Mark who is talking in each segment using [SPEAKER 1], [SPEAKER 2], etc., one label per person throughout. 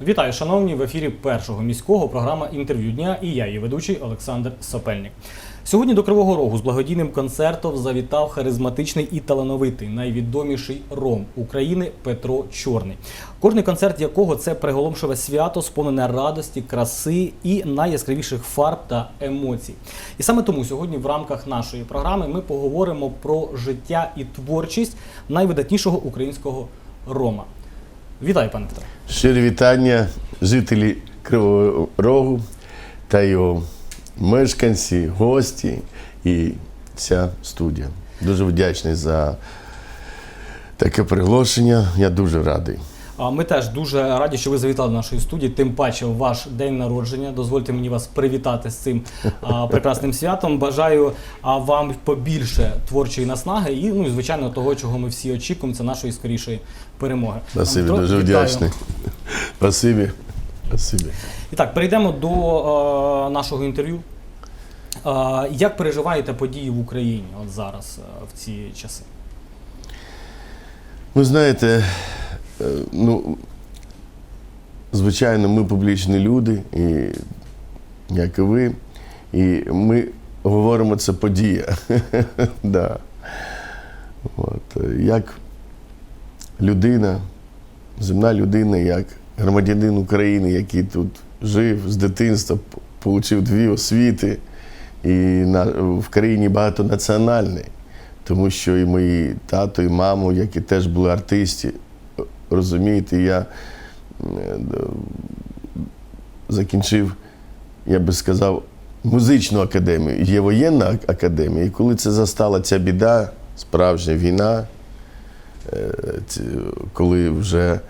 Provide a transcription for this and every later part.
[SPEAKER 1] Вітаю, шановні, в ефірі першого міського програма інтерв'ю дня і я, її ведучий Олександр Сопельник. Сьогодні до Кривого Рогу з благодійним концертом завітав харизматичний і талановитий найвідоміший ром України Петро Чорний. Кожний концерт якого це приголомшиве свято, сповнене радості, краси і найяскравіших фарб та емоцій. І саме тому сьогодні в рамках нашої програми ми поговоримо про життя і творчість найвидатнішого українського рома. Вітаю, пане Петро.
[SPEAKER 2] Щирі вітання жителі Кривого Рогу та його мешканці, гості і ця студія. Дуже вдячний за таке приголошення. Я дуже радий.
[SPEAKER 1] Ми теж дуже раді, що ви завітали до нашої студії. Тим паче, ваш день народження. Дозвольте мені вас привітати з цим прекрасним святом. Бажаю вам побільше творчої наснаги і, ну, звичайно, того, чого ми всі очікуємо, це нашої скорішої перемоги.
[SPEAKER 2] Спасибі,
[SPEAKER 1] Петро,
[SPEAKER 2] дуже
[SPEAKER 1] вітаю.
[SPEAKER 2] вдячний. Спасибі. Спасибі.
[SPEAKER 1] І так, перейдемо до е, нашого інтерв'ю. Е, як переживаєте події в Україні от зараз, е, в ці часи?
[SPEAKER 2] Ви знаєте, ну, звичайно, ми публічні люди, і, як і ви, і ми говоримо, це подія. да. От, е, як людина, земна людина, як громадянин України, який тут жив з дитинства, отримав дві освіти, і на, в країні багатонаціональний. Тому що і мої тато, і маму, які теж були артисти, розумієте, я е, закінчив, я би сказав, музичну академію. Є воєнна академія. І коли це застала ця біда, справжня війна, е, коли вже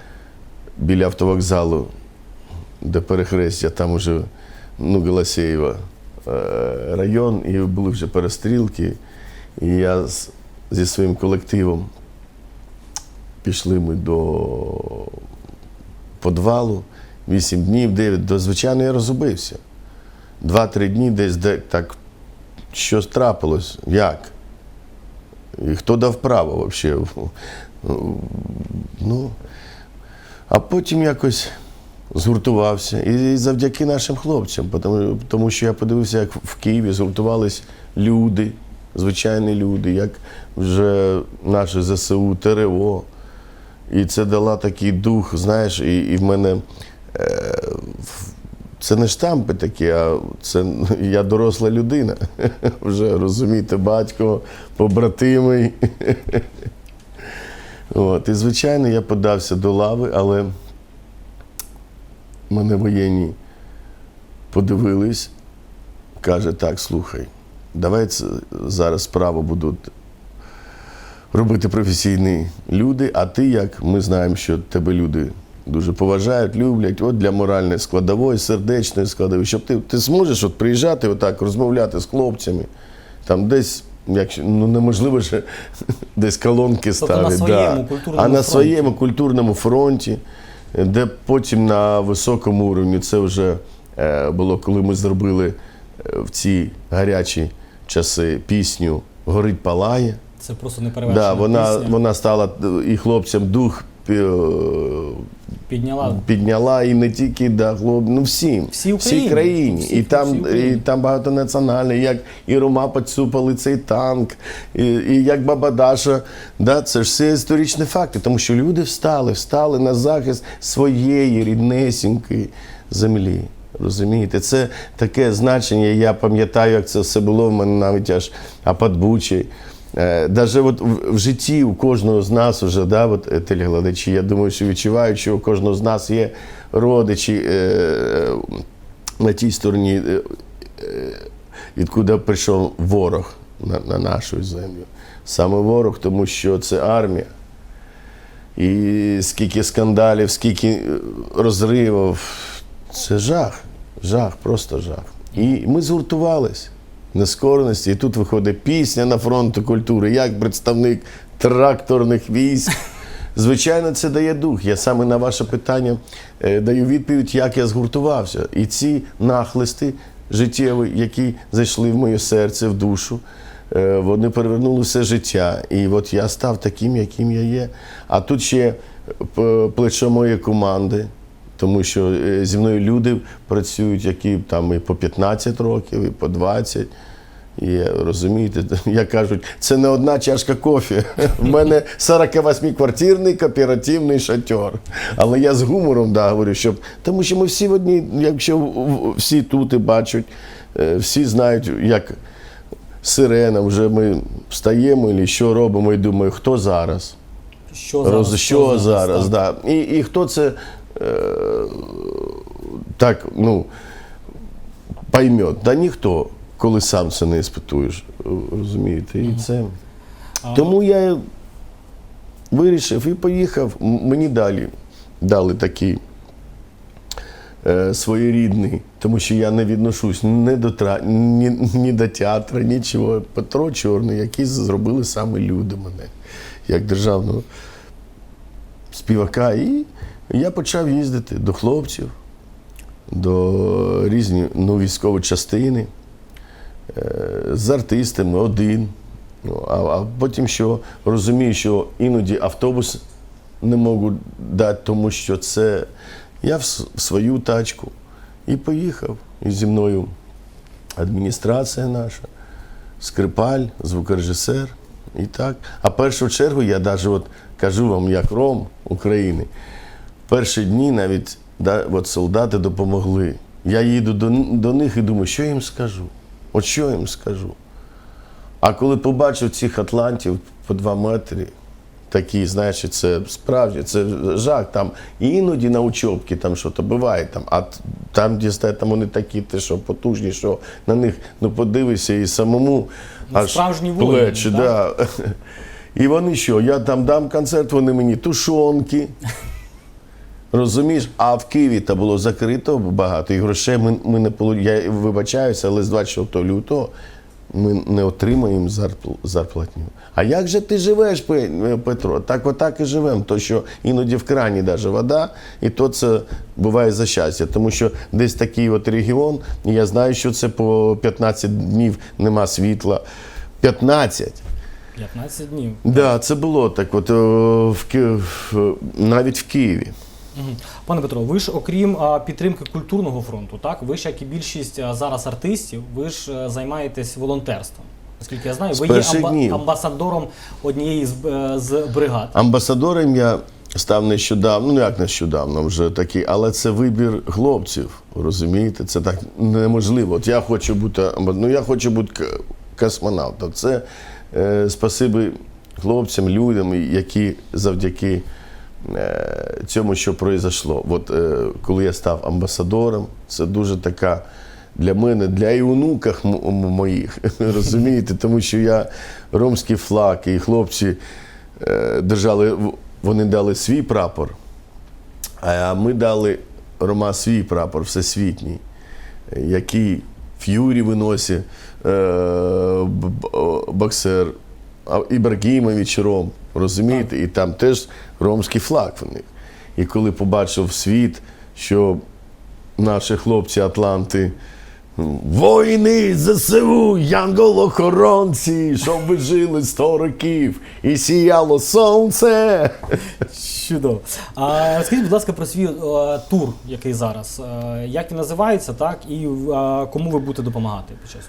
[SPEAKER 2] біля автовокзалу, де перехрестя, там уже ну, Голосєєва е, район, і були вже перестрілки. І я зі своїм колективом пішли ми до подвалу. Вісім днів, дев'ять, до звичайно, я розгубився. Два-три дні десь де так щось трапилось. Як? І хто дав право взагалі? Ну, а потім якось згуртувався. І завдяки нашим хлопцям, тому, тому що я подивився, як в Києві згуртувались люди, звичайні люди, як вже наше ЗСУ, ТРО. І це дала такий дух, знаєш, і, і в мене е, це не штампи такі, а це я доросла людина. Вже розумієте, батько, побратимий. От, і звичайно, я подався до лави, але мене воєнні подивились, каже, так, слухай, давай зараз справу будуть робити професійні люди, а ти як ми знаємо, що тебе люди дуже поважають, люблять, от для моральної складової, сердечної складової, щоб ти, ти зможеш от приїжджати, отак, розмовляти з хлопцями, там десь. Якщо ну неможливо ж десь колонки
[SPEAKER 1] Тобто
[SPEAKER 2] ставити,
[SPEAKER 1] на своєму
[SPEAKER 2] да. а на
[SPEAKER 1] фронті.
[SPEAKER 2] своєму культурному фронті, де потім на високому уровні це вже е, було, коли ми зробили е, в ці гарячі часи пісню Горить палає.
[SPEAKER 1] Це просто неперевершена
[SPEAKER 2] Да, вона,
[SPEAKER 1] пісня.
[SPEAKER 2] вона стала і хлопцям дух е,
[SPEAKER 1] підняла
[SPEAKER 2] підняла, і не тільки да, хлоп, ну всім,
[SPEAKER 1] Всій
[SPEAKER 2] всій країні.
[SPEAKER 1] Всій-
[SPEAKER 2] і, там,
[SPEAKER 1] Україні.
[SPEAKER 2] і там багатонаціональні, як і Рома поцупали цей танк, і, і як Баба Даша. Да, це ж все історичні факти, тому що люди встали, встали на захист своєї ріднесінької землі. Розумієте, це таке значення. Я пам'ятаю, як це все було в мене навіть аж апатбучий. Е, Даже от в, житті у кожного з нас уже, да, от, е, телеглядачі, я думаю, що відчувають, що у кожного з нас є родичі е, на тій стороні, е, е, відкуди прийшов ворог на, на нашу землю. Саме ворог, тому що це армія. І скільки скандалів, скільки розривів. Це жах, жах, просто жах. І ми згуртувались нескореності. І тут виходить пісня на фронту культури, як представник тракторних військ. Звичайно, це дає дух. Я саме на ваше питання е, даю відповідь, як я згуртувався. І ці нахлисти життєві, які зайшли в моє серце, в душу, е, вони перевернули все життя. І от я став таким, яким я є. А тут ще плечо моєї команди. Тому що е, зі мною люди працюють, які там і по 15 років, і по 20. І розумієте, як кажуть, це не одна чашка кофі. У мене 48-квартирний кооперативний шатер. Але я з гумором да, говорю, щоб тому що ми всі в одній, якщо всі тут і бачать, е, всі знають, як сирена, вже ми встаємо і що робимо, і думаю, хто зараз?
[SPEAKER 1] Що
[SPEAKER 2] Роз,
[SPEAKER 1] зараз?
[SPEAKER 2] що зараз,
[SPEAKER 1] так?
[SPEAKER 2] да. І, і хто це е, так, ну, поймет? Да ніхто, коли сам це не іспитуєш, е, розумієте? І це. Тому я вирішив і поїхав. Мені далі дали такий е, своєрідний, тому що я не відношусь ні до, тра... ні, ні до театру, нічого. Петро Чорний, який зробили саме люди мене, як державного співака. І я почав їздити до хлопців, до різні ну, військові частини е, з артистами один. Ну, а, а потім що розумію, що іноді автобус не можу дати, тому що це я в, свою тачку і поїхав. І зі мною адміністрація наша, скрипаль, звукорежисер. І так. А першу чергу я навіть от кажу вам, як ром України, перші дні навіть да, от солдати допомогли. Я їду до, до них і думаю, що я їм скажу? От що я їм скажу? А коли побачив цих атлантів по два метри, такі, знаєш, це справді, це жах. Там іноді на учобки там що то буває, там, а там, де стоять, там вони такі, ти що потужні, що на них ну подивишся і самому
[SPEAKER 1] Ну,
[SPEAKER 2] аж
[SPEAKER 1] справжні воїни,
[SPEAKER 2] плечі.
[SPEAKER 1] так?
[SPEAKER 2] Да. І вони що? Я там дам концерт, вони мені тушонки. Розумієш, а в Києві та було закрито багато і грошей ми, ми не. Я вибачаюся, але з 24 лютого ми не отримаємо зарпл- зарплатню. А як же ти живеш, Петро? Так отак і живемо. То що іноді в крані даже вода, і то це буває за щастя. Тому що десь такий от регіон, і я знаю, що це по 15 днів нема світла. 15.
[SPEAKER 1] 15 днів.
[SPEAKER 2] Да, це було так. От в- навіть в Києві.
[SPEAKER 1] Пане Петро, ви ж окрім підтримки культурного фронту, так ви ж як і більшість зараз артистів, ви ж е, займаєтесь волонтерством. Наскільки я знаю, ви є амба- амбасадором однієї з, е, з бригад.
[SPEAKER 2] Амбасадором я став нещодавно, ну як нещодавно, вже такий, але це вибір хлопців. Розумієте, це так неможливо. От я хочу бути ну я хочу бути космонавтом. Це е, спасибі хлопцям, людям, які завдяки цьому, що произошло. От е, коли я став амбасадором, це дуже така. Для мене, для і онуках моїх, розумієте, тому що я ромський флаг, і хлопці е, держали, вони дали свій прапор, а ми дали Рома свій прапор всесвітній, е, який Ф'юрі виносить е, б- б- боксер а- Ібрагімович Ром, розумієте? І там теж ромський флаг в них. І коли побачив світ, що наші хлопці Атланти. Воїни ЗСУ, янголохоронці, щоб ви жили 100 років і сіяло сонце.
[SPEAKER 1] Чудово. А розкажіть, будь ласка, про свій е, тур, який зараз. Е, як він називається, так і е, кому ви будете допомагати під час?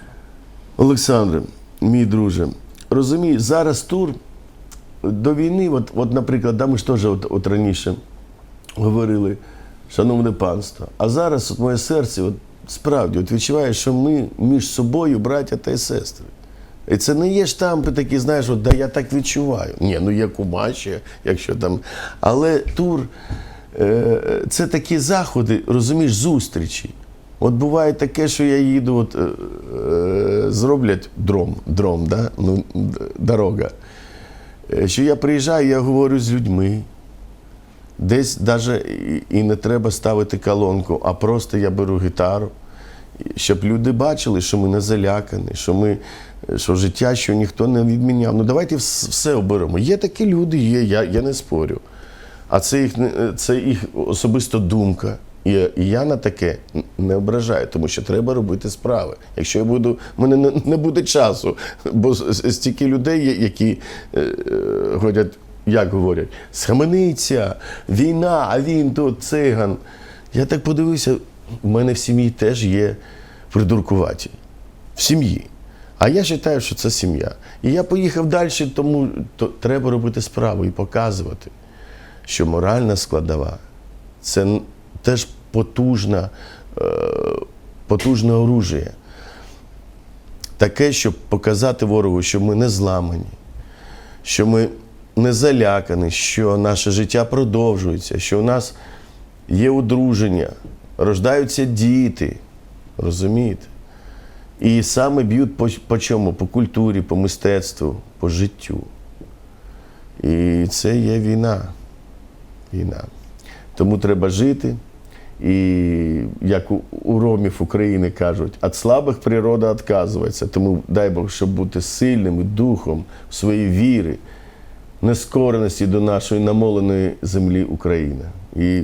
[SPEAKER 2] Олександре, мій друже, розумієш, зараз тур до війни, от, от наприклад, да, ми ж теж от, от раніше говорили, шановне панство, а зараз от моє серце от, справді от відчуває, що ми між собою браття та й сестри. І це не є штампи такі, знаєш, от, да я так відчуваю. Ні, ну є кумачі, якщо там. Але тур е, це такі заходи, розумієш, зустрічі. От буває таке, що я їду, от, е, е, зроблять дром, дром, да? ну, дорога. Е, Що я приїжджаю, я говорю з людьми. Десь навіть і не треба ставити колонку, а просто я беру гітару, щоб люди бачили, що ми не залякані, що ми, що життя, що ніхто не відміняв. Ну давайте все оберемо. Є такі люди, є, я, я не спорю. А це їх, це їх особиста думка. І, я на таке не ображаю, тому що треба робити справи. Якщо я буду, в мене не, буде часу, бо стільки людей, є, які е, е, говорять, як говорять, схамениться, війна, а він тут циган. Я так подивився, в мене в сім'ї теж є придуркуваті. В сім'ї. А я вважаю, що це сім'я. І я поїхав далі, тому то треба робити справу і показувати, що моральна складова це теж потужна, е, потужне оружие. Таке, щоб показати ворогу, що ми не зламані, що ми не залякані, що наше життя продовжується, що у нас є одруження, рождаються діти. Розумієте? І саме б'ють по, по чому? По культурі, по мистецтву, по життю. І це є війна. Війна. Тому треба жити. І як у, у ромів України кажуть, від слабих природа відказується. Тому дай Бог, щоб бути сильним духом в своїй вірі, нескореності до нашої намоленої землі України. І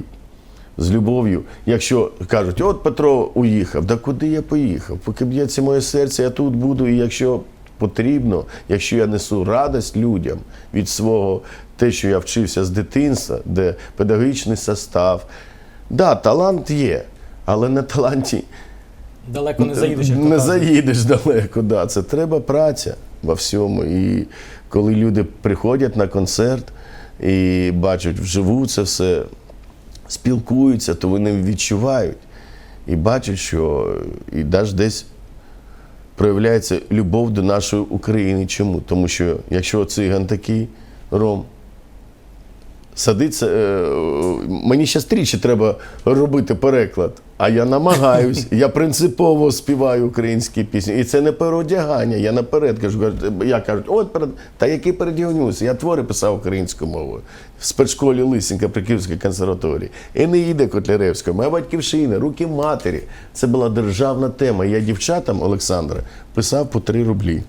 [SPEAKER 2] з любов'ю, якщо кажуть, от Петро уїхав, да куди я поїхав? Поки б'ється моє серце, я тут буду, і якщо потрібно, якщо я несу радість людям від свого те, що я вчився з дитинства, де педагогічний состав. Да, талант є, але на таланті
[SPEAKER 1] Далеко не заїдеш. як то
[SPEAKER 2] не
[SPEAKER 1] кажуть.
[SPEAKER 2] заїдеш далеко. Да. Це треба праця во всьому. І коли люди приходять на концерт і бачать вживу це все, спілкуються, то вони відчувають і бачать, що і навіть десь проявляється любов до нашої України. Чому? Тому що якщо циган такий ром, садиться. е, Мені ще тричі треба робити переклад. А я намагаюсь, я принципово співаю українські пісні. І це не переодягання. Я наперед кажу, я кажу, от перед та який передягнуся? Я твори писав українською мовою в спецшколі Лисенка при Київській консерваторії. Енеїда Котляревська, моя батьківщина, руки матері. Це була державна тема. Я дівчатам Олександра писав по 3 рублі.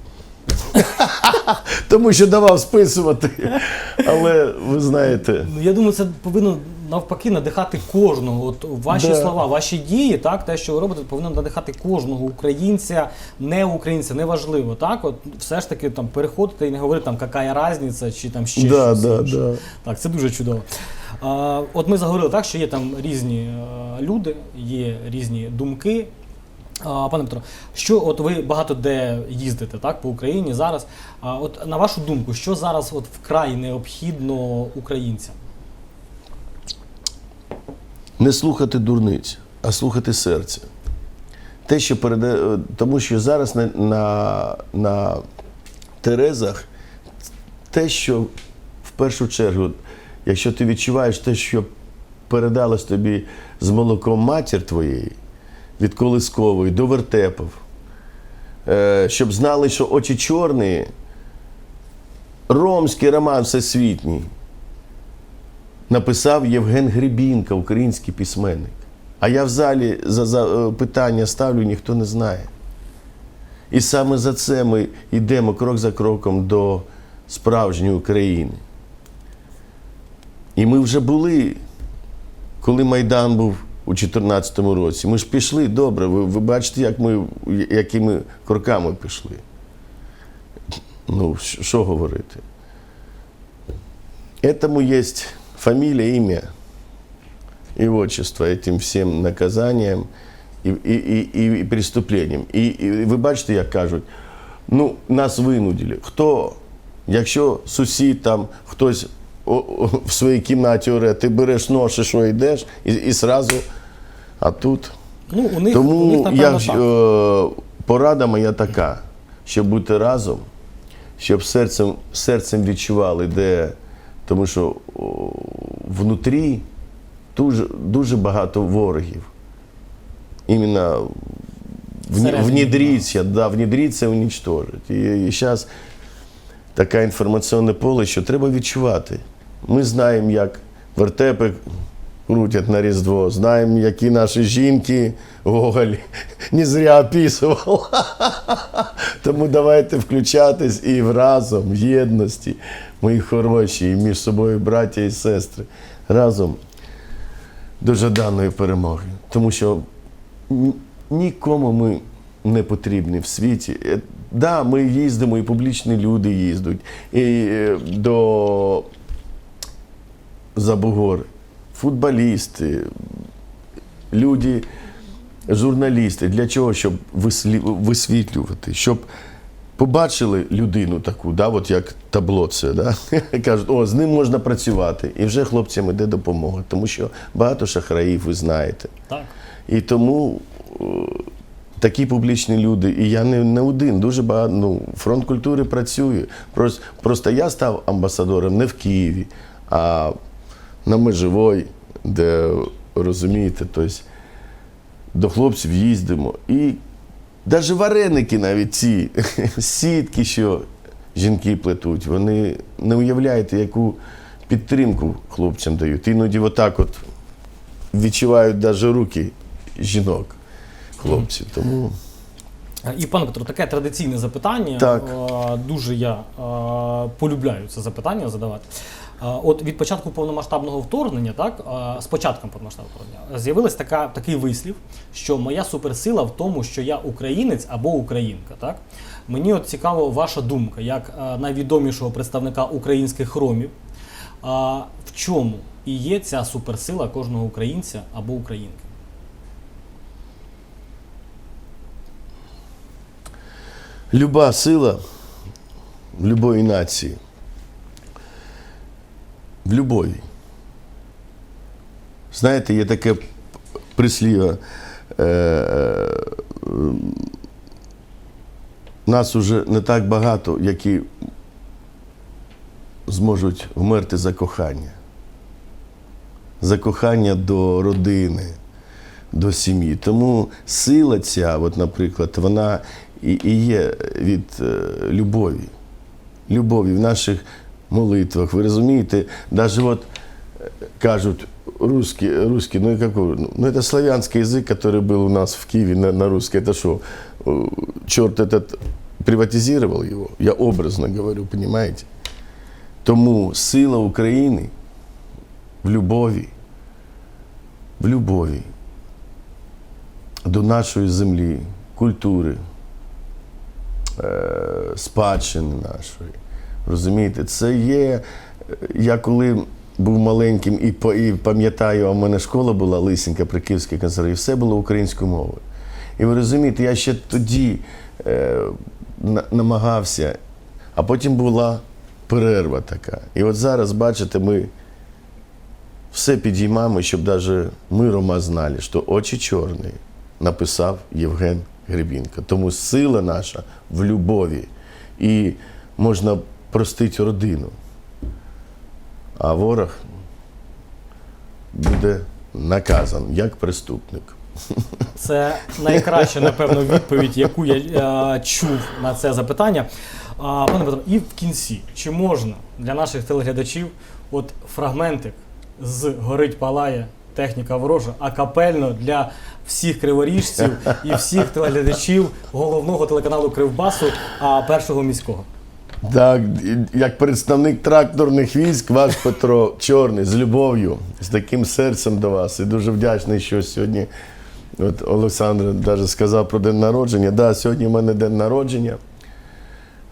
[SPEAKER 2] Тому що давав списувати. Але ви знаєте.
[SPEAKER 1] Ну, я думаю, це повинно навпаки надихати кожного. От ваші
[SPEAKER 2] Да.
[SPEAKER 1] слова, ваші дії, так, те, що ви робите, повинно надихати кожного українця, не українця, неважливо. Так, от все ж таки там переходити і не говорити там, яка різниця, чи там ще
[SPEAKER 2] Да,
[SPEAKER 1] щось.
[SPEAKER 2] да,
[SPEAKER 1] інше.
[SPEAKER 2] да.
[SPEAKER 1] Так, це дуже чудово. А, от ми заговорили так, що є там різні е, люди, є різні думки. Пане Петро, що от ви багато де їздите так, по Україні зараз. От на вашу думку, що зараз от вкрай необхідно українцям?
[SPEAKER 2] не слухати дурниць, а слухати серце. Те, що переде... Тому що зараз на, на, на Терезах те, що в першу чергу, якщо ти відчуваєш те, що передалось тобі з молоком матір твоєї, від колискової до вертепів, е, щоб знали, що очі чорні, ромський роман всесвітній написав Євген Гребінка, український письменник. А я в залі за, за е, питання ставлю, ніхто не знає. І саме за це ми йдемо крок за кроком до справжньої України. І ми вже були, коли Майдан був у 2014 році. Ми ж пішли добре. Ви, ви бачите, як ми, якими кроками пішли. Ну, що говорити? Этому есть фамилия, имя и отчество этим всем наказанием і, і, і, і преступлением. І, і ви бачите, як кажуть, ну, нас винудили. Хто? Якщо сусід там хтось о, в своїй кімнаті оре, ти береш нож і що йдеш, і, і сразу, а тут.
[SPEAKER 1] Ну, у них, у них
[SPEAKER 2] Тому
[SPEAKER 1] напевно,
[SPEAKER 2] я,
[SPEAKER 1] так.
[SPEAKER 2] е, порада моя така, щоб бути разом, щоб серцем, серцем відчували, де. Тому що о, внутрі дуже, дуже багато ворогів. Іменно
[SPEAKER 1] Всередині,
[SPEAKER 2] внедріться, да, внедріться, уничтожить. І, і зараз таке інформаційне поле, що треба відчувати. Ми знаємо, як вертепи крутять на Різдво, знаємо, які наші жінки Гоголь не зря описував. Тому давайте включатись і разом, в єдності, мої хороші, і між собою браття і сестри, разом до жаданої перемоги. Тому що нікому ми не потрібні в світі. Е, Да, ми їздимо, і публічні люди їздять. І е, до Забугори, футболісти, люди, журналісти. Для чого? Щоб висвітлювати, щоб побачили людину таку, да, от як табло це, да? кажуть, о, з ним можна працювати. І вже хлопцям іде допомога, тому що багато шахраїв, ви знаєте.
[SPEAKER 1] Так.
[SPEAKER 2] І тому е, такі публічні люди, і я не, не один, дуже багато. Ну, фронт культури працює. Просто, просто я став амбасадором не в Києві, а на Меживой, де розумієте, тобто, до хлопців їздимо. І навіть вареники навіть ці сітки, що жінки плетуть, вони не уявляєте, яку підтримку хлопцям дають. Іноді отак от відчувають навіть руки жінок, хлопців. Тому
[SPEAKER 1] І пане Петро, таке традиційне запитання.
[SPEAKER 2] Так.
[SPEAKER 1] Е, Дуже я е, полюбляю це запитання задавати. От від початку повномасштабного вторгнення, так з початком повномасштабного вторгнення, з'явилась така такий вислів, що моя суперсила в тому, що я українець або українка. Так мені от цікаво ваша думка, як е, найвідомішого представника українських хромів. В чому і є ця суперсила кожного українця або українки?
[SPEAKER 2] люба сила любої нації, в любої. Знаєте, є таке прислів'я. Е, е, нас уже не так багато, які зможуть вмерти за кохання. За кохання до родини, до сім'ї. Тому сила ця, от, наприклад, вона і, і є від е, любові. Любові в наших молитвах. Ви розумієте, навіть от э, кажут русские, русские, ну и какой, ну ну, это славянский язык, который был у нас в Киеве на, на русский, это что, э, черт этот приватизировал его, я образно говорю, понимаете? Тому сила України в любові, в любові до нашої землі, культури, е, спадщини нашої. Розумієте, це є. е, Я коли був маленьким і, і пам'ятаю, а в мене школа була Лисенька при Київській консерві, все було українською мовою. І ви розумієте, я ще тоді е, на- намагався, а потім була перерва така. І от зараз, бачите, ми все підіймаємо, щоб навіть ми, Рома, знали, що очі чорні написав Євген Гребінко. Тому сила наша в любові. І можна простити родину. А ворог буде наказан як преступник.
[SPEAKER 1] Це найкраща, напевно, відповідь, яку я е, чув на це запитання. А, пане Петро, і в кінці, чи можна для наших телеглядачів от фрагментик з горить палає техніка ворожа, а капельно для всіх криворіжців і всіх телеглядачів головного телеканалу Кривбасу, а першого міського.
[SPEAKER 2] Так, як представник тракторних військ, ваш Петро Чорний з любов'ю, з таким серцем до вас. І дуже вдячний, що сьогодні от Олександр навіть сказав про день народження. Да, сьогодні в мене день народження.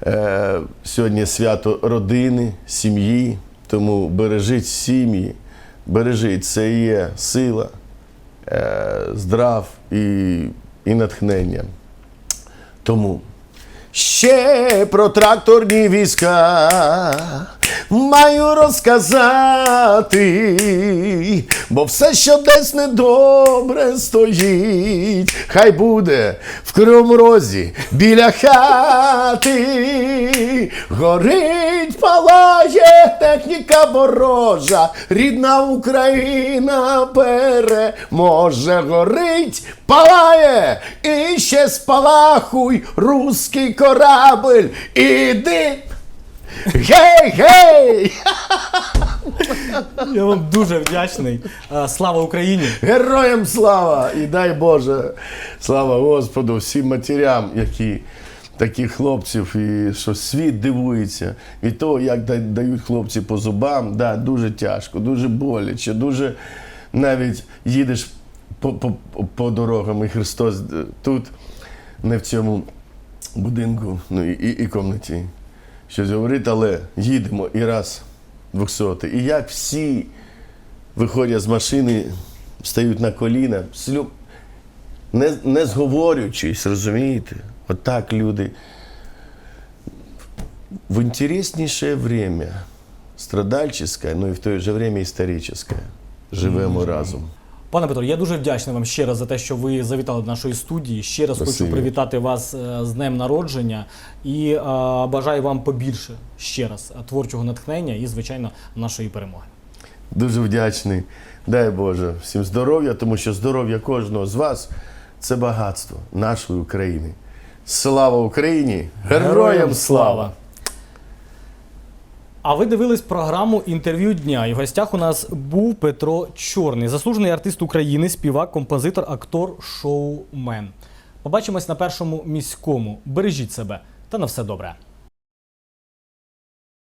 [SPEAKER 2] Е, сьогодні свято родини, сім'ї. Тому бережіть сім'ї, бережіть, це є сила, е, здрав і, і натхнення. Тому Ще про тракторні війська маю розказати, бо все, що десь недобре стоїть, хай буде в Кривому Розі біля хати. Горить, палає техніка ворожа, рідна Україна переможе. Горить, палає, і ще спалахуй, руський корабль, іди. Гей, гей!
[SPEAKER 1] Я вам дуже вдячний. Слава Україні!
[SPEAKER 2] Героям слава! І дай Боже, слава Господу, всім матерям, які таких хлопців, і що світ дивується від того, як дають хлопці по зубам. Да, дуже тяжко, дуже боляче, дуже навіть їдеш по, по, по дорогам, і Христос е, тут, не в цьому будинку, ну і, і, і комнаті. Щось говорить, але їдемо і раз двохсотий. І як всі виходять з машини, стають на коліна, слю... не, не зговорюючись, розумієте? Отак люди. В інтересніше время, страдальческое, ну і в той же время історичне. Живемо разом.
[SPEAKER 1] Пане Петро, я дуже вдячний вам ще раз за те, що ви завітали до нашої студії. Ще раз
[SPEAKER 2] Спасибі.
[SPEAKER 1] хочу привітати вас е, з днем народження і е, бажаю вам побільше ще раз творчого натхнення і, звичайно, нашої перемоги.
[SPEAKER 2] Дуже вдячний. Дай Боже всім здоров'я, тому що здоров'я кожного з вас це багатство нашої України. Слава Україні! Героям слава!
[SPEAKER 1] А ви дивились програму інтерв'ю дня. І в гостях у нас був Петро Чорний, заслужений артист України, співак, композитор, актор, шоумен. Побачимось на першому міському. Бережіть себе та на все добре.